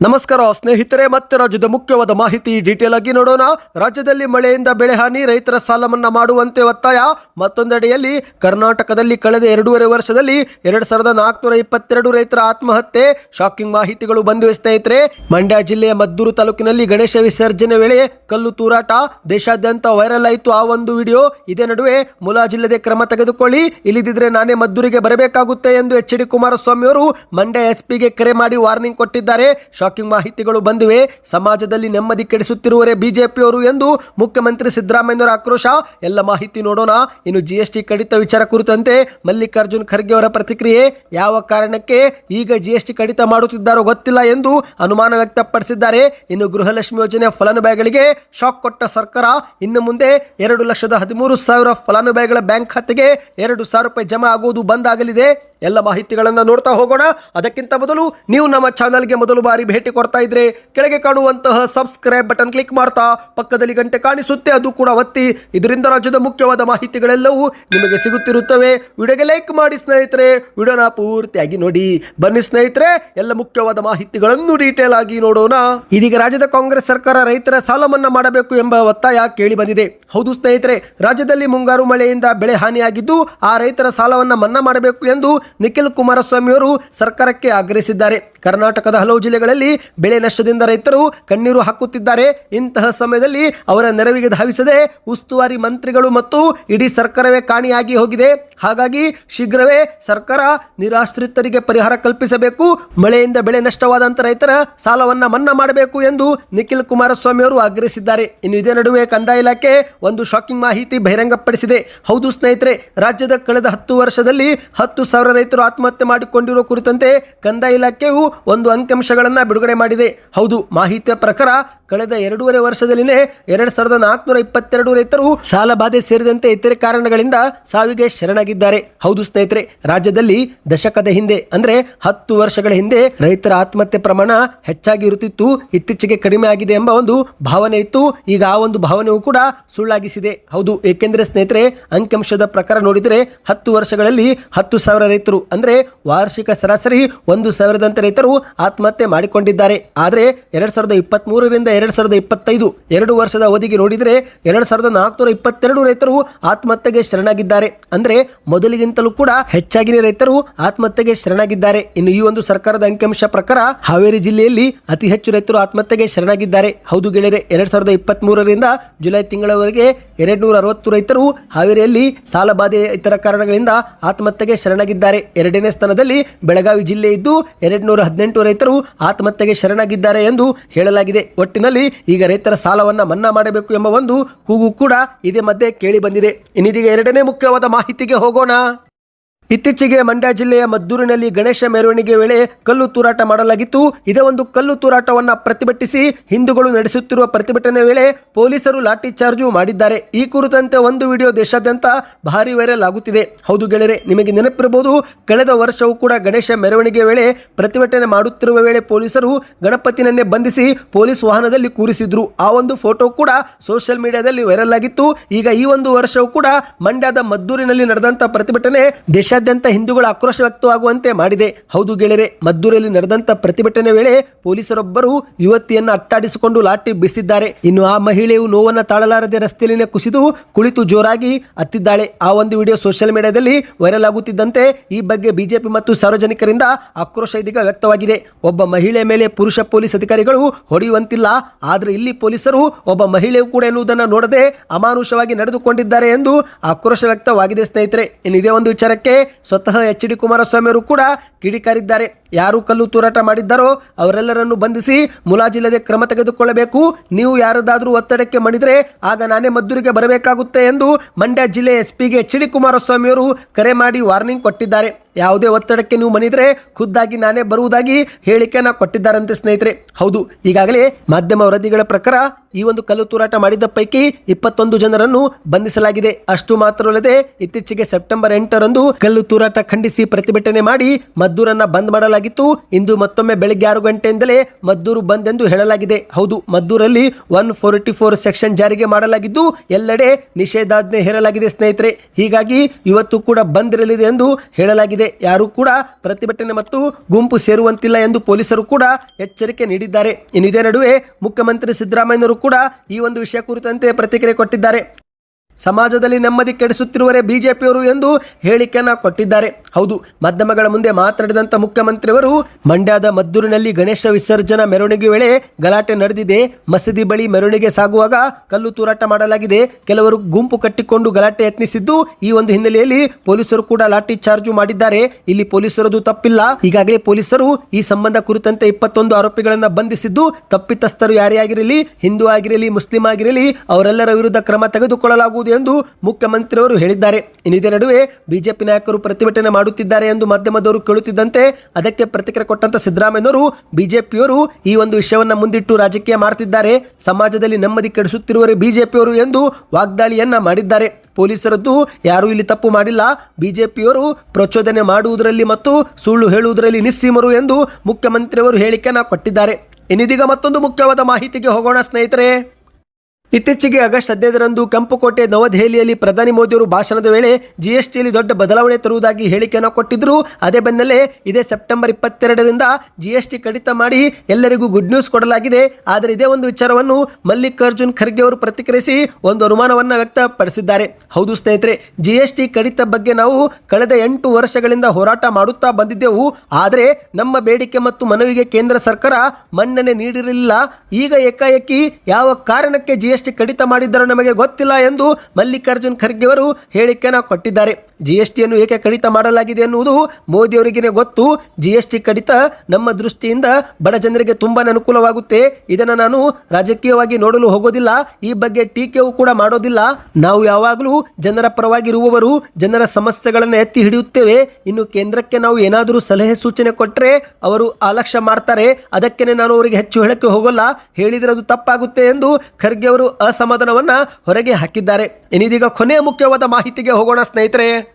ನಮಸ್ಕಾರ ಸ್ನೇಹಿತರೆ, ಮತ್ತೆ ರಾಜ್ಯದ ಮುಖ್ಯವಾದ ಮಾಹಿತಿ ಡೀಟೇಲ್ ಆಗಿ ನೋಡೋಣ. ರಾಜ್ಯದಲ್ಲಿ ಮಳೆಯಿಂದ ಬೆಳೆ ಹಾನಿ, ರೈತರ ಸಾಲ ಮನ್ನಾ ಮಾಡುವಂತೆ ಒತ್ತಾಯ. ಮತ್ತೊಂದೆಡೆಯಲ್ಲಿ ಕರ್ನಾಟಕದಲ್ಲಿ ಕಳೆದ ಎರಡೂವರೆ ವರ್ಷದಲ್ಲಿ ಎರಡ್ ಸಾವಿರದ ನಾಲ್ಕುನೂರ ಇಪ್ಪತ್ತೆರಡು ರೈತರ ಆತ್ಮಹತ್ಯೆ. ಶಾಕಿಂಗ್ ಮಾಹಿತಿಗಳು ಬಂದಿವೆ ಸ್ನೇಹಿತರೆ. ಮಂಡ್ಯ ಜಿಲ್ಲೆಯ ಮದ್ದೂರು ತಾಲೂಕಿನಲ್ಲಿ ಗಣೇಶ ವಿಸರ್ಜನೆ ವೇಳೆ ಕಲ್ಲು ತೂರಾಟ. ದೇಶಾದ್ಯಂತ ವೈರಲ್ ಆಯಿತು ಆ ಒಂದು ವಿಡಿಯೋ. ಇದೇ ನಡುವೆ ಮುಲಾಜಿಲ್ಲದೆ ಕ್ರಮ ತೆಗೆದುಕೊಳ್ಳಿ. ಇಲ್ಲದಿದ್ರೆ ನಾನೇ ಮದ್ದೂರಿಗೆ ಬರಬೇಕಾಗುತ್ತೆ ಎಂದು ಎಚ್ ಡಿ ಕುಮಾರಸ್ವಾಮಿ ಅವರು ಮಂಡ್ಯ ಎಸ್ಪಿಗೆ ಕರೆ ಮಾಡಿ ವಾರ್ನಿಂಗ್ ಕೊಟ್ಟಿದ್ದಾರೆ. ಶಾಕಿಂಗ್ ಮಾಹಿತಿಗಳು ಬಂದಿವೆ. ಸಮಾಜದಲ್ಲಿ ನೆಮ್ಮದಿ ಕೆಡಿಸುತ್ತಿರುವರೇ ಬಿಜೆಪಿಯವರು ಎಂದು ಮುಖ್ಯಮಂತ್ರಿ ಸಿದ್ದರಾಮಯ್ಯನವರ ಆಕ್ರೋಶ. ಎಲ್ಲ ಮಾಹಿತಿ ನೋಡೋಣ. ಇನ್ನು ಜಿಎಸ್ಟಿ ಕಡಿತ ವಿಚಾರ ಕುರಿತಂತೆ ಮಲ್ಲಿಕಾರ್ಜುನ್ ಖರ್ಗೆ ಅವರ ಪ್ರತಿಕ್ರಿಯೆ. ಯಾವ ಕಾರಣಕ್ಕೆ ಈಗ ಜಿಎಸ್ಟಿ ಕಡಿತ ಮಾಡುತ್ತಿದ್ದಾರೋ ಗೊತ್ತಿಲ್ಲ ಎಂದು ಅನುಮಾನ ವ್ಯಕ್ತಪಡಿಸಿದ್ದಾರೆ. ಇನ್ನು ಗೃಹಲಕ್ಷ್ಮಿ ಯೋಜನೆ ಫಲಾನುಭವಿಗಳಿಗೆ ಶಾಕ್ ಕೊಟ್ಟ ಸರ್ಕಾರ. ಇನ್ನು ಮುಂದೆ ಎರಡು ಲಕ್ಷದ ಹದಿಮೂರು ಸಾವಿರ ಫಲಾನುಭವಿಗಳ ಬ್ಯಾಂಕ್ ಖಾತೆಗೆ ಎರಡು ಸಾವಿರ ರೂಪಾಯಿ ಜಮಾ ಆಗುವುದು ಬಂದ್ ಆಗಲಿದೆ. ಎಲ್ಲ ಮಾಹಿತಿಗಳನ್ನು ನೋಡ್ತಾ ಹೋಗೋಣ. ಅದಕ್ಕಿಂತ ಮೊದಲು ನೀವು ನಮ್ಮ ಚಾನಲ್ಗೆ ಮೊದಲು ಬಾರಿ ಭೇಟಿ ಕೊಡ್ತಾ ಇದ್ರೆ ಕೆಳಗೆ ಕಾಣುವಂತಹ ಸಬ್ಸ್ಕ್ರೈಬ್ ಬಟನ್ ಕ್ಲಿಕ್ ಮಾಡ್ತಾ ಪಕ್ಕದಲ್ಲಿ ಗಂಟೆ ಕಾಣಿಸುತ್ತೆ, ಅದು ಕೂಡ ಒತ್ತಿ. ಇದರಿಂದ ರಾಜ್ಯದ ಮುಖ್ಯವಾದ ಮಾಹಿತಿಗಳೆಲ್ಲವೂ ನಿಮಗೆ ಸಿಗುತ್ತಿರುತ್ತವೆ. ವಿಡಿಯೋಗೆ ಲೈಕ್ ಮಾಡಿ ಸ್ನೇಹಿತರೆ, ವಿಡಿಯೋನ ಪೂರ್ತಿಯಾಗಿ ನೋಡಿ. ಬನ್ನಿ ಸ್ನೇಹಿತರೆ, ಎಲ್ಲ ಮುಖ್ಯವಾದ ಮಾಹಿತಿಗಳನ್ನು ಡೀಟೇಲ್ ಆಗಿ ನೋಡೋಣ. ಇದೀಗ ರಾಜ್ಯದ ಕಾಂಗ್ರೆಸ್ ಸರ್ಕಾರ ರೈತರ ಸಾಲ ಮಾಡಬೇಕು ಎಂಬ ಒತ್ತಾಯ ಕೇಳಿ ಬಂದಿದೆ. ಹೌದು ಸ್ನೇಹಿತರೆ, ರಾಜ್ಯದಲ್ಲಿ ಮುಂಗಾರು ಮಳೆಯಿಂದ ಬೆಳೆ ಹಾನಿಯಾಗಿದ್ದು ಆ ರೈತರ ಸಾಲವನ್ನ ಮನ್ನಾ ಮಾಡಬೇಕು ಎಂದು ನಿಖಿಲ್ ಕುಮಾರಸ್ವಾಮಿಯವರು ಸರ್ಕಾರಕ್ಕೆ ಆಗ್ರಹಿಸಿದ್ದಾರೆ. ಕರ್ನಾಟಕದ ಹಲವು ಜಿಲ್ಲೆಗಳಲ್ಲಿ ಬೆಳೆ ನಷ್ಟದಿಂದ ರೈತರು ಕಣ್ಣೀರು ಹಾಕುತ್ತಿದ್ದಾರೆ. ಇಂತಹ ಸಮಯದಲ್ಲಿ ಅವರ ನೆರವಿಗೆ ಧಾವಿಸದೆ ಉಸ್ತುವಾರಿ ಮಂತ್ರಿಗಳು ಮತ್ತು ಇಡೀ ಸರ್ಕಾರವೇ ಕಾಣಿಯಾಗಿ ಹೋಗಿದೆ. ಹಾಗಾಗಿ ಶೀಘ್ರವೇ ಸರ್ಕಾರ ನಿರಾಶ್ರಿತರಿಗೆ ಪರಿಹಾರ ಕಲ್ಪಿಸಬೇಕು. ಮಳೆಯಿಂದ ಬೆಳೆ ನಷ್ಟವಾದಂತ ರೈತರ ಸಾಲವನ್ನ ಮನ್ನಾ ಮಾಡಬೇಕು ಎಂದು ನಿಖಿಲ್ ಕುಮಾರಸ್ವಾಮಿ ಅವರು ಆಗ್ರಹಿಸಿದ್ದಾರೆ. ಇನ್ನು ಇದೇ ನಡುವೆ ಕಂದಾಯ ಇಲಾಖೆ ಒಂದು ಶಾಕಿಂಗ್ ಮಾಹಿತಿ ಬಹಿರಂಗಪಡಿಸಿದೆ. ಹೌದು ಸ್ನೇಹಿತರೆ, ರಾಜ್ಯದ ಕಳೆದ ಹತ್ತು ವರ್ಷದಲ್ಲಿ ಹತ್ತು ಸಾವಿರ ರೈತರು ಆತ್ಮಹತ್ಯೆ ಮಾಡಿಕೊಂಡಿರುವ ಕುರಿತಂತೆ ಕಂದಾಯ ಇಲಾಖೆಯು ಒಂದು ಅಂಕಿಅಂಶಗಳನ್ನು ಬಿಡುಗಡೆ ಮಾಡಿದೆ. ಹೌದು, ಮಾಹಿತಿಯ ಪ್ರಕಾರ ಕಳೆದ ಎರಡೂವರೆ ವರ್ಷದಲ್ಲಿನೇ ಎರಡು ಸಾವಿರದ ನಾಲ್ಕುನೂರ ಇಪ್ಪತ್ತೆರಡು ರೈತರು ಸಾಲ ಬಾಧೆ ಸೇರಿದಂತೆ ಇತರೆ ಕಾರಣಗಳಿಂದ ಸಾವಿಗೆ ಶರಣಾಗಿದ್ದಾರೆ. ಹೌದು ಸ್ನೇಹಿತರೆ, ರಾಜ್ಯದಲ್ಲಿ ದಶಕದ ಹಿಂದೆ, ಅಂದ್ರೆ ಹತ್ತು ವರ್ಷಗಳ ಹಿಂದೆ ರೈತರ ಆತ್ಮಹತ್ಯೆ ಪ್ರಮಾಣ ಹೆಚ್ಚಾಗಿ ಇರುತ್ತಿತ್ತು, ಇತ್ತೀಚೆಗೆ ಕಡಿಮೆ ಆಗಿದೆ ಎಂಬ ಒಂದು ಭಾವನೆ ಇತ್ತು. ಈಗ ಆ ಒಂದು ಭಾವನೆಯು ಕೂಡ ಸುಳ್ಳಾಗಿಸಿದೆ. ಹೌದು, ಏಕೆಂದರೆ ಸ್ನೇಹಿತರೆ, ಅಂಕಿಅಂಶದ ಪ್ರಕಾರ ನೋಡಿದರೆ ಹತ್ತು ವರ್ಷಗಳಲ್ಲಿ ಹತ್ತು ಸಾವಿರ ರೈತರು ಅಂದ್ರೆ ವಾರ್ಷಿಕ ಸರಾಸರಿ ಒಂದು ಸಾವಿರದಂತೆ ರೈತರು ಆತ್ಮಹತ್ಯೆ ಮಾಡಿಕೊಂಡಿದ್ದಾರೆ. ಆದರೆ ಎರಡ್ ಸಾವಿರದ ಇಪ್ಪತ್ತ್ ಮೂರರಿಂದ ಎರಡ್ ಸಾವಿರದ ಇಪ್ಪತ್ತೈದು, ಎರಡು ವರ್ಷದ ಅವಧಿಗೆ ನೋಡಿದರೆ ಎರಡ್ ಸಾವಿರದ ನಾಲ್ಕುನೂರ ಇಪ್ಪತ್ತೆರಡು ರೈತರು ಆತ್ಮಹತ್ಯೆಗೆ ಶರಣಾಗಿದ್ದಾರೆ. ಅಂದ್ರೆ ಮೊದಲಿಗಿಂತಲೂ ಕೂಡ ಹೆಚ್ಚಾಗಿನ ರೈತರು ಆತ್ಮಹತ್ಯೆಗೆ ಶರಣಾಗಿದ್ದಾರೆ. ಇನ್ನು ಈ ಒಂದು ಸರ್ಕಾರದ ಅಂಕಿಅಂಶ ಪ್ರಕಾರ ಹಾವೇರಿ ಜಿಲ್ಲೆಯಲ್ಲಿ ಅತಿ ಹೆಚ್ಚು ರೈತರು ಆತ್ಮಹತ್ಯೆಗೆ ಶರಣಾಗಿದ್ದಾರೆ. ಹೌದು ಗೆಳೆಯರೆ, ಎರಡ್ ಸಾವಿರದ ಇಪ್ಪತ್ತ್ ಮೂರರಿಂದ ಜುಲೈ ತಿಂಗಳವರೆಗೆ ಎರಡ್ ನೂರ ಅರವತ್ತು ರೈತರು ಹಾವೇರಿಯಲ್ಲಿ ಸಾಲಬಾಧೆ ಇತರ ಕಾರಣಗಳಿಂದ ಆತ್ಮಹತ್ಯೆಗೆ ಶರಣಾಗಿದ್ದಾರೆ. ಎರಡನೇ ಸ್ಥಾನದಲ್ಲಿ ಬೆಳಗಾವಿ ಜಿಲ್ಲೆ ಇದ್ದು ಎರಡ್ ನೂರ ಹದಿನೆಂಟು ರೈತರು ಆತ್ಮಹತ್ಯೆಗೆ ಶರಣಾಗಿದ್ದಾರೆ ಎಂದು ಹೇಳಲಾಗಿದೆ. ಒಟ್ಟಿನಲ್ಲಿ ಈಗ ರೈತರ ಸಾಲವನ್ನ ಮನ್ನಾ ಮಾಡಬೇಕು ಎಂಬ ಒಂದು ಕೂಗು ಕೂಡ ಇದೇ ಮಧ್ಯೆ ಕೇಳಿ ಬಂದಿದೆ. ಇನ್ನಿದೀಗ ಎರಡನೇ ಮುಖ್ಯವಾದ ಮಾಹಿತಿಗೆ ಹೋಗೋಣ. ಇತ್ತೀಚೆಗೆ ಮಂಡ್ಯ ಜಿಲ್ಲೆಯ ಮದ್ದೂರಿನಲ್ಲಿ ಗಣೇಶ ಮೆರವಣಿಗೆ ವೇಳೆ ಕಲ್ಲು ತೂರಾಟ ಮಾಡಲಾಗಿತ್ತು. ಇದೇ ಒಂದು ಕಲ್ಲು ತೂರಾಟವನ್ನ ಪ್ರತಿಭಟಿಸಿ ಹಿಂದೂಗಳು ನಡೆಸುತ್ತಿರುವ ಪ್ರತಿಭಟನೆ ವೇಳೆ ಪೊಲೀಸರು ಲಾಠಿ ಚಾರ್ಜು ಮಾಡಿದ್ದಾರೆ. ಈ ಕುರಿತಂತೆ ಒಂದು ವಿಡಿಯೋ ದೇಶಾದ್ಯಂತ ಭಾರಿ ವೈರಲ್ ಆಗುತ್ತಿದೆ. ಹೌದು ಗೆಳೆಯರೆ, ನಿಮಗೆ ನೆನಪಿರಬಹುದು, ಕಳೆದ ವರ್ಷವೂ ಕೂಡ ಗಣೇಶ ಮೆರವಣಿಗೆ ವೇಳೆ ಪ್ರತಿಭಟನೆ ಮಾಡುತ್ತಿರುವ ವೇಳೆ ಪೊಲೀಸರು ಗಣಪತಿನನ್ನೇ ಬಂಧಿಸಿ ಪೊಲೀಸ್ ವಾಹನದಲ್ಲಿ ಕೂರಿಸಿದ್ರು. ಆ ಒಂದು ಫೋಟೋ ಕೂಡ ಸೋಷಿಯಲ್ ಮೀಡಿಯಾದಲ್ಲಿ ವೈರಲ್ ಆಗಿತ್ತು. ಈಗ ಈ ಒಂದು ವರ್ಷವೂ ಕೂಡ ಮಂಡ್ಯದ ಮದ್ದೂರಿನಲ್ಲಿ ನಡೆದಂತಹ ಪ್ರತಿಭಟನೆ ದೇಶಾದ್ಯಂತ ಹಿಂದೂಗಳ ಆಕ್ರೋಶ ವ್ಯಕ್ತವಾಗುವಂತೆ ಮಾಡಿದೆ. ಹೌದು ಗೆಳೆರೆ ಮದ್ದೂರಲ್ಲಿ ನಡೆದಂತ ಪ್ರತಿಭಟನೆ ವೇಳೆ ಪೊಲೀಸರೊಬ್ಬರು ಯುವತಿಯನ್ನು ಅಟ್ಟಾಡಿಸಿಕೊಂಡು ಲಾಠಿ ಬಿಸಿದ್ದಾರೆ. ಇನ್ನು ಆ ಮಹಿಳೆಯು ನೋವನ್ನ ತಾಳಲಾರದೆ ರಸ್ತೆಯಲ್ಲಿನೇ ಕುಸಿದು ಕುಳಿತು ಜೋರಾಗಿ ಅತ್ತಿದ್ದಾಳೆ ಆ ಒಂದು ವಿಡಿಯೋ ಸೋಷಿಯಲ್ ಮೀಡಿಯಾದಲ್ಲಿ ವೈರಲ್ ಆಗುತ್ತಿದ್ದಂತೆ ಈ ಬಗ್ಗೆ ಬಿಜೆಪಿ ಮತ್ತು ಸಾರ್ವಜನಿಕರಿಂದ ಆಕ್ರೋಶ ಇದೀಗ ವ್ಯಕ್ತವಾಗಿದೆ. ಒಬ್ಬ ಮಹಿಳೆ ಮೇಲೆ ಪುರುಷ ಪೊಲೀಸ್ ಅಧಿಕಾರಿಗಳು ಹೊಡೆಯುವಂತಿಲ್ಲ. ಆದ್ರೆ ಇಲ್ಲಿ ಪೊಲೀಸರು ಒಬ್ಬ ಮಹಿಳೆಯು ಕೂಡ ಎನ್ನುವುದನ್ನು ನೋಡದೆ ಅಮಾನುಷವಾಗಿ ನಡೆದುಕೊಂಡಿದ್ದಾರೆ ಎಂದು ಆಕ್ರೋಶ ವ್ಯಕ್ತವಾಗಿದೆ ಸ್ನೇಹಿತರೆ. ಇನ್ನು ಇದೇ ಒಂದು ವಿಚಾರಕ್ಕೆ ಸ್ವತಃ ಎಚ್ ಡಿ ಕುಮಾರಸ್ವಾಮಿ ಅವರು ಕೂಡ ಕಿಡಿಕಾರಿದ್ದಾರೆ. ಯಾರು ಕಲ್ಲು ತೂರಾಟ ಮಾಡಿದ್ದಾರೋ ಅವರೆಲ್ಲರನ್ನು ಬಂಧಿಸಿ ಮುಲಾಜಿಲ್ಲದೆ ಕ್ರಮ ತೆಗೆದುಕೊಳ್ಳಬೇಕು. ನೀವು ಯಾರದಾದರೂ ಒತ್ತಡಕ್ಕೆ ಮಣಿದ್ರೆ ಆಗ ನಾನೇ ಮದ್ದೂರಿಗೆ ಬರಬೇಕಾಗುತ್ತೆ ಎಂದು ಮಂಡ್ಯ ಜಿಲ್ಲೆ ಎಸ್ ಪಿಗೆ ಎಚ್ ಡಿ ಕುಮಾರಸ್ವಾಮಿ ಅವರು ಕರೆ ಮಾಡಿ ವಾರ್ನಿಂಗ್ ಕೊಟ್ಟಿದ್ದಾರೆ. ಯಾವುದೇ ಒತ್ತಡಕ್ಕೆ ನೀವು ಮಣಿದ್ರೆ ಖುದ್ದಾಗಿ ನಾನೇ ಬರುವುದಾಗಿ ಹೇಳಿಕೆಯನ್ನ ಕೊಟ್ಟಿದ್ದಾರಂತೆ ಸ್ನೇಹಿತರೆ. ಹೌದು, ಈಗಾಗಲೇ ಮಾಧ್ಯಮ ವರದಿಗಳ ಪ್ರಕಾರ ಈ ಒಂದು ಕಲ್ಲು ತೂರಾಟ ಮಾಡಿದ ಪೈಕಿ ಇಪ್ಪತ್ತೊಂದು ಜನರನ್ನು ಬಂಧಿಸಲಾಗಿದೆ. ಅಷ್ಟು ಮಾತ್ರವಲ್ಲದೆ ಇತ್ತೀಚೆಗೆ ಸೆಪ್ಟೆಂಬರ್ ಎಂಟರಂದು ಕಲ್ಲು ತೂರಾಟ ಖಂಡಿಸಿ ಪ್ರತಿಭಟನೆ ಮಾಡಿ ಮದ್ದೂರನ್ನ ಬಂದ್ ಮಾಡಲಾಗಿದೆ. ಮಾಡಲಾಗಿತ್ತು ಇಂದು ಮತ್ತೊಮ್ಮೆ ಬೆಳಗ್ಗೆ ಆರು ಗಂಟೆಯಿಂದಲೇ ಮದ್ದೂರು ಬಂದ್ ಎಂದು ಹೇಳಲಾಗಿದೆ. ಹೌದು, ಮದ್ದೂರಲ್ಲಿ ಒನ್ ಫೋರ್ಟಿ ಫೋರ್ ಸೆಕ್ಷನ್ ಜಾರಿಗೆ ಮಾಡಲಾಗಿದ್ದು, ಎಲ್ಲೆಡೆ ನಿಷೇಧಾಜ್ಞೆ ಹೇರಲಾಗಿದೆ ಸ್ನೇಹಿತರೆ. ಹೀಗಾಗಿ ಇವತ್ತು ಕೂಡ ಬಂದ್ ಇರಲಿದೆ ಎಂದು ಹೇಳಲಾಗಿದೆ. ಯಾರು ಕೂಡ ಪ್ರತಿಭಟನೆ ಮತ್ತು ಗುಂಪು ಸೇರುವಂತಿಲ್ಲ ಎಂದು ಪೊಲೀಸರು ಕೂಡ ಎಚ್ಚರಿಕೆ ನೀಡಿದ್ದಾರೆ. ಇದೇ ನಡುವೆ ಮುಖ್ಯಮಂತ್ರಿ ಸಿದ್ದರಾಮಯ್ಯನವರು ಕೂಡ ಈ ಒಂದು ವಿಷಯ ಕುರಿತಂತೆ ಪ್ರತಿಕ್ರಿಯೆ ಕೊಟ್ಟಿದ್ದಾರೆ. ಸಮಾಜದಲ್ಲಿ ನೆಮ್ಮದಿ ಕೆಡಿಸುತ್ತಿರುವರೆ ಬಿಜೆಪಿಯವರು ಎಂದು ಹೇಳಿಕೆಯನ್ನು ಕೊಟ್ಟಿದ್ದಾರೆ. ಹೌದು, ಮಾಧ್ಯಮಗಳ ಮುಂದೆ ಮಾತನಾಡಿದಂಥ ಮುಖ್ಯಮಂತ್ರಿಯವರು ಮಂಡ್ಯದ ಮದ್ದೂರಿನಲ್ಲಿ ಗಣೇಶ ವಿಸರ್ಜನಾ ಮೆರವಣಿಗೆ ವೇಳೆ ಗಲಾಟೆ ನಡೆದಿದೆ. ಮಸೀದಿ ಬಳಿ ಮೆರವಣಿಗೆ ಸಾಗುವಾಗ ಕಲ್ಲು ತೂರಾಟ ಮಾಡಲಾಗಿದೆ. ಕೆಲವರು ಗುಂಪು ಕಟ್ಟಿಕೊಂಡು ಗಲಾಟೆ ಯತ್ನಿಸಿದ್ದು, ಈ ಒಂದು ಹಿನ್ನೆಲೆಯಲ್ಲಿ ಪೊಲೀಸರು ಕೂಡ ಲಾಠಿ ಚಾರ್ಜ್ ಮಾಡಿದ್ದಾರೆ. ಇಲ್ಲಿ ಪೊಲೀಸರದು ತಪ್ಪಿಲ್ಲ. ಈಗಾಗಲೇ ಪೊಲೀಸರು ಈ ಸಂಬಂಧ ಕುರಿತಂತೆ ಇಪ್ಪತ್ತೊಂದು ಆರೋಪಿಗಳನ್ನು ಬಂಧಿಸಿದ್ದು, ತಪ್ಪಿತಸ್ಥರು ಯಾರೇ ಆಗಿರಲಿ, ಹಿಂದೂ ಆಗಿರಲಿ, ಮುಸ್ಲಿಂ ಆಗಿರಲಿ, ಅವರೆಲ್ಲರ ವಿರುದ್ಧ ಕ್ರಮ ತೆಗೆದುಕೊಳ್ಳಲಾಗುವುದು ಎಂದು ಮುಖ್ಯಮಂತ್ರಿಯವರು ಹೇಳಿದ್ದಾರೆ. ಇನ್ನಿದೇ ನಡುವೆ ಬಿಜೆಪಿ ನಾಯಕರು ಪ್ರತಿಭಟನೆ ಮಾಡುತ್ತಿದ್ದಾರೆ ಎಂದು ಮಾಧ್ಯಮದವರು ಕೇಳುತ್ತಿದ್ದಂತೆ ಅದಕ್ಕೆ ಪ್ರತಿಕ್ರಿಯೆ ಕೊಟ್ಟಂತ ಸಿದ್ದರಾಮಯ್ಯನವರು, ಬಿಜೆಪಿಯವರು ಈ ಒಂದು ವಿಷಯವನ್ನ ಮುಂದಿಟ್ಟು ರಾಜಕೀಯ ಮಾಡುತ್ತಿದ್ದಾರೆ ಸಮಾಜದಲ್ಲಿ ನೆಮ್ಮದಿ ಕೆಡಿಸುತ್ತಿರುವರೇ ಬಿಜೆಪಿಯವರು ಎಂದು ವಾಗ್ದಾಳಿಯನ್ನ ಮಾಡಿದ್ದಾರೆ. ಪೊಲೀಸರದ್ದು ಯಾರೂ ಇಲ್ಲಿ ತಪ್ಪು ಮಾಡಿಲ್ಲ. ಬಿಜೆಪಿಯವರು ಪ್ರಚೋದನೆ ಮಾಡುವುದರಲ್ಲಿ ಮತ್ತು ಸುಳ್ಳು ಹೇಳುವುದರಲ್ಲಿ ನಿಸ್ಸೀಮರು ಎಂದು ಮುಖ್ಯಮಂತ್ರಿಯವರು ಹೇಳಿಕೆಯನ್ನ ಕೊಟ್ಟಿದ್ದಾರೆ. ಇನ್ನಿದೀಗ ಮತ್ತೊಂದು ಮುಖ್ಯವಾದ ಮಾಹಿತಿಗೆ ಹೋಗೋಣ ಸ್ನೇಹಿತರೆ. ಇತ್ತೀಚೆಗೆ ಆಗಸ್ಟ್ ಹದಿನೈದರಂದು ಕೆಂಪುಕೋಟೆ ನವದೆಹಲಿಯಲ್ಲಿ ಪ್ರಧಾನಿ ಮೋದಿಯವರು ಭಾಷಣದ ವೇಳೆ ಜಿಎಸ್ಟಿಯಲ್ಲಿ ದೊಡ್ಡ ಬದಲಾವಣೆ ತರುವುದಾಗಿ ಹೇಳಿಕೆಯನ್ನು ಕೊಟ್ಟಿದ್ದರು. ಅದೇ ಬೆನ್ನಲ್ಲೇ ಇದೇ ಸೆಪ್ಟೆಂಬರ್ ಇಪ್ಪತ್ತೆರಡರಿಂದ ಜಿಎಸ್ಟಿ ಕಡಿತ ಮಾಡಿ ಎಲ್ಲರಿಗೂ ಗುಡ್ ನ್ಯೂಸ್ ಕೊಡಲಾಗಿದೆ. ಆದರೆ ಇದೇ ಒಂದು ವಿಚಾರವನ್ನು ಮಲ್ಲಿಕಾರ್ಜುನ್ ಖರ್ಗೆ ಅವರು ಪ್ರತಿಕ್ರಿಯಿಸಿ ಒಂದು ಅನುಮಾನವನ್ನು ವ್ಯಕ್ತಪಡಿಸಿದ್ದಾರೆ. ಹೌದು ಸ್ನೇಹಿತರೆ, ಜಿಎಸ್ಟಿ ಕಡಿತ ಬಗ್ಗೆ ನಾವು ಕಳೆದ ಎಂಟು ವರ್ಷಗಳಿಂದ ಹೋರಾಟ ಮಾಡುತ್ತಾ ಬಂದಿದ್ದೆವು. ಆದರೆ ನಮ್ಮ ಬೇಡಿಕೆ ಮತ್ತು ಮನವಿಗೆ ಕೇಂದ್ರ ಸರ್ಕಾರ ಮನ್ನಣೆ ನೀಡಿರಲಿಲ್ಲ. ಈಗ ಏಕಾಏಕಿ ಯಾವ ಕಾರಣಕ್ಕೆ ಜಿಎಸ್ಟಿ ಕಡಿತ ಮಾಡಿದ್ದರೂ ನಮಗೆ ಗೊತ್ತಿಲ್ಲ ಎಂದು ಮಲ್ಲಿಕಾರ್ಜುನ್ ಖರ್ಗೆ ಅವರು ಕೊಟ್ಟಿದ್ದಾರೆ. ಜಿಎಸ್ಟಿಯನ್ನು ಏಕೆ ಕಡಿತ ಮಾಡಲಾಗಿದೆ ಎನ್ನುವುದು ಮೋದಿಯವರಿಗೇ ಗೊತ್ತು. ಜಿಎಸ್ಟಿ ಕಡಿತ ನಮ್ಮ ದೃಷ್ಟಿಯಿಂದ ಬಡ ಜನರಿಗೆ ತುಂಬಾ ಅನುಕೂಲವಾಗುತ್ತೆ. ಇದನ್ನು ನಾನು ರಾಜಕೀಯವಾಗಿ ನೋಡಲು ಹೋಗೋದಿಲ್ಲ. ಈ ಬಗ್ಗೆ ಟೀಕೆಯೂ ಕೂಡ ಮಾಡೋದಿಲ್ಲ. ನಾವು ಯಾವಾಗಲೂ ಜನರ ಪರವಾಗಿರುವವರು, ಜನರ ಸಮಸ್ಯೆಗಳನ್ನು ಎತ್ತಿ ಹಿಡಿಯುತ್ತೇವೆ. ಇನ್ನು ಕೇಂದ್ರಕ್ಕೆ ನಾವು ಏನಾದರೂ ಸಲಹೆ ಸೂಚನೆ ಕೊಟ್ಟರೆ ಅವರು ಅಲಕ್ಷ್ಯ ಮಾಡ್ತಾರೆ. ಅದಕ್ಕೇನೆ ನಾನು ಅವರಿಗೆ ಹೆಚ್ಚು ಹೇಳಕ್ಕೆ ಹೋಗಲ್ಲ. ಹೇಳಿದರೆ ಅದು ತಪ್ಪಾಗುತ್ತೆ ಎಂದು ಖರ್ಗೆ ಅವರು ಅಸಮಾಧಾನವನ್ನ ಹೊರಗೆ ಹಾಕಿದ್ದಾರೆ. ಇನ್ನಿದೀಗ ಕೊನೆಯ ಮುಖ್ಯವಾದ ಮಾಹಿತಿಗೆ ಹೋಗೋಣ ಸ್ನೇಹಿತರೆ.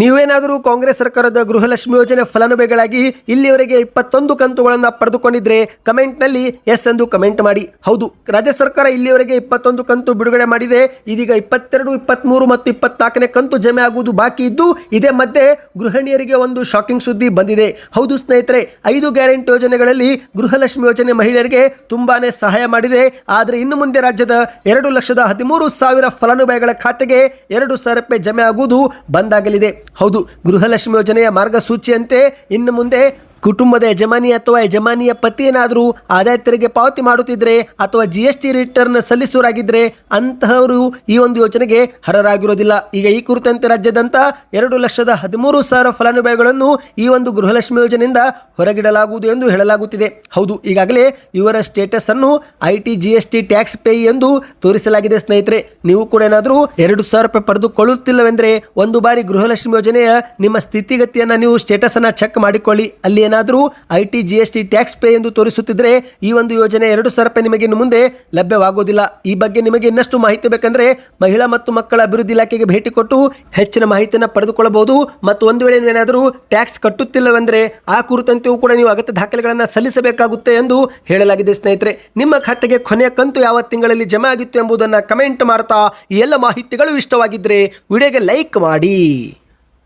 ನೀವೇನಾದರೂ ಕಾಂಗ್ರೆಸ್ ಸರ್ಕಾರದ ಗೃಹಲಕ್ಷ್ಮಿ ಯೋಜನೆ ಫಲಾನುಭವಿಗಳಾಗಿ ಇಲ್ಲಿಯವರೆಗೆ ಇಪ್ಪತ್ತೊಂದು ಕಂತುಗಳನ್ನು ಪಡೆದುಕೊಂಡಿದ್ರೆ ಕಮೆಂಟ್ನಲ್ಲಿ ಎಸ್ ಎಂದು ಕಮೆಂಟ್ ಮಾಡಿ. ಹೌದು, ರಾಜ್ಯ ಸರ್ಕಾರ ಇಲ್ಲಿಯವರೆಗೆ ಇಪ್ಪತ್ತೊಂದು ಕಂತು ಬಿಡುಗಡೆ ಮಾಡಿದೆ. ಇದೀಗ ಇಪ್ಪತ್ತೆರಡು ಇಪ್ಪತ್ತ್ಮೂರು ಮತ್ತು ಇಪ್ಪತ್ನಾಲ್ಕನೇ ಕಂತು ಜಮೆ ಆಗುವುದು ಬಾಕಿ ಇದ್ದು, ಇದೇ ಮಧ್ಯೆ ಗೃಹಿಣಿಯರಿಗೆ ಒಂದು ಶಾಕಿಂಗ್ ಸುದ್ದಿ ಬಂದಿದೆ. ಹೌದು ಸ್ನೇಹಿತರೆ, ಐದು ಗ್ಯಾರಂಟಿ ಯೋಜನೆಗಳಲ್ಲಿ ಗೃಹಲಕ್ಷ್ಮಿ ಯೋಜನೆ ಮಹಿಳೆಯರಿಗೆ ತುಂಬಾನೇ ಸಹಾಯ ಮಾಡಿದೆ. ಆದರೆ ಇನ್ನು ಮುಂದೆ ರಾಜ್ಯದ ಎರಡು ಲಕ್ಷದ ಹದಿಮೂರು ಸಾವಿರ ಫಲಾನುಭವಿಗಳ ಖಾತೆಗೆ ಎರಡು ಸಾವಿರ ರೂಪಾಯಿ ಜಮೆ ಆಗುವುದು ಬಂದಾಗಲಿದೆ. ಹೌದು ಗೃಹಲಕ್ಷ್ಮಿ ಯೋಜನೆಯ ಮಾರ್ಗಸೂಚಿಯಂತೆ ಇನ್ನು ಮುಂದೆ ಕುಟುಂಬದ ಯಜಮಾನಿ ಅಥವಾ ಯಜಮಾನಿಯ ಪತಿ ಏನಾದರೂ ಆದಾಯ ತೆರಿಗೆ ಪಾವತಿ ಮಾಡುತ್ತಿದ್ರೆ ಅಥವಾ ಜಿ ಎಸ್ ಟಿ ರಿಟರ್ನ್ ಸಲ್ಲಿಸುವರಾಗಿದ್ದರೆ ಅಂತಹವರು ಈ ಒಂದು ಯೋಜನೆಗೆ ಅರ್ಹರಾಗಿರೋದಿಲ್ಲ. ಈಗ ಈ ಕುರಿತಂತೆ ರಾಜ್ಯದಂತ ಎರಡು ಲಕ್ಷದ ಹದಿಮೂರು ಸಾವಿರ ಫಲಾನುಭವಿಗಳನ್ನು ಈ ಒಂದು ಗೃಹಲಕ್ಷ್ಮಿ ಯೋಜನೆಯಿಂದ ಹೊರಗಿಡಲಾಗುವುದು ಎಂದು ಹೇಳಲಾಗುತ್ತಿದೆ. ಹೌದು, ಈಗಾಗಲೇ ಇವರ ಸ್ಟೇಟಸ್ ಅನ್ನು I T G S T tax pay ಎಂದು ತೋರಿಸಲಾಗಿದೆ ಸ್ನೇಹಿತರೆ. ನೀವು ಕೂಡ ಏನಾದರೂ ಎರಡು ಸಾವಿರ ರೂಪಾಯಿ ಪಡೆದುಕೊಳ್ಳುತ್ತಿಲ್ಲವೆಂದರೆ ಒಂದು ಬಾರಿ ಗೃಹಲಕ್ಷ್ಮಿ ಯೋಜನೆಯ ನಿಮ್ಮ ಸ್ಥಿತಿಗತಿಯನ್ನು ನೀವು ಸ್ಟೇಟಸ್ ಅನ್ನು ಚೆಕ್ ಮಾಡಿಕೊಳ್ಳಿ. ಅಲ್ಲಿ ಏನಾದರೂ I T, G S T, tax pay ಎಂದು ತೋರಿಸುತ್ತಿದ್ದರೆ ಈ ಒಂದು ಯೋಜನೆ ಎರಡು ಸಾವಿರ ರೂಪಾಯಿ ನಿಮಗೆ ಇನ್ನು ಮುಂದೆ ಲಭ್ಯವಾಗುವುದಿಲ್ಲ ಈ ಬಗ್ಗೆ ನಿಮಗೆ ಇನ್ನಷ್ಟು ಮಾಹಿತಿ ಬೇಕೆಂದರೆ ಮಹಿಳಾ ಮತ್ತು ಮಕ್ಕಳ ಅಭಿವೃದ್ಧಿ ಇಲಾಖೆಗೆ ಭೇಟಿ ಕೊಟ್ಟು ಹೆಚ್ಚಿನ ಮಾಹಿತಿಯನ್ನು ಪಡೆದುಕೊಳ್ಳಬಹುದು. ಮತ್ತು ಒಂದು ವೇಳೆ ಏನಾದರೂ ಟ್ಯಾಕ್ಸ್ ಕಟ್ಟುತ್ತಿಲ್ಲವೆಂದರೆ ಆ ಕುರಿತಂತೆಯೂ ಕೂಡ ನೀವು ಅಗತ್ಯ ದಾಖಲೆಗಳನ್ನು ಸಲ್ಲಿಸಬೇಕಾಗುತ್ತೆ ಎಂದು ಹೇಳಲಾಗಿದೆ ಸ್ನೇಹಿತರೆ. ನಿಮ್ಮ ಖಾತೆಗೆ ಕೊನೆಯ ಕಂತು ಯಾವ ತಿಂಗಳಲ್ಲಿ ಜಮೆ ಆಗಿತ್ತು ಎಂಬುದನ್ನು ಕಮೆಂಟ್ ಮಾಡ್ತಾ ಎಲ್ಲ ಮಾಹಿತಿಗಳು ಇಷ್ಟವಾಗಿದ್ದರೆ ವಿಡಿಯೋಗೆ ಲೈಕ್ ಮಾಡಿ.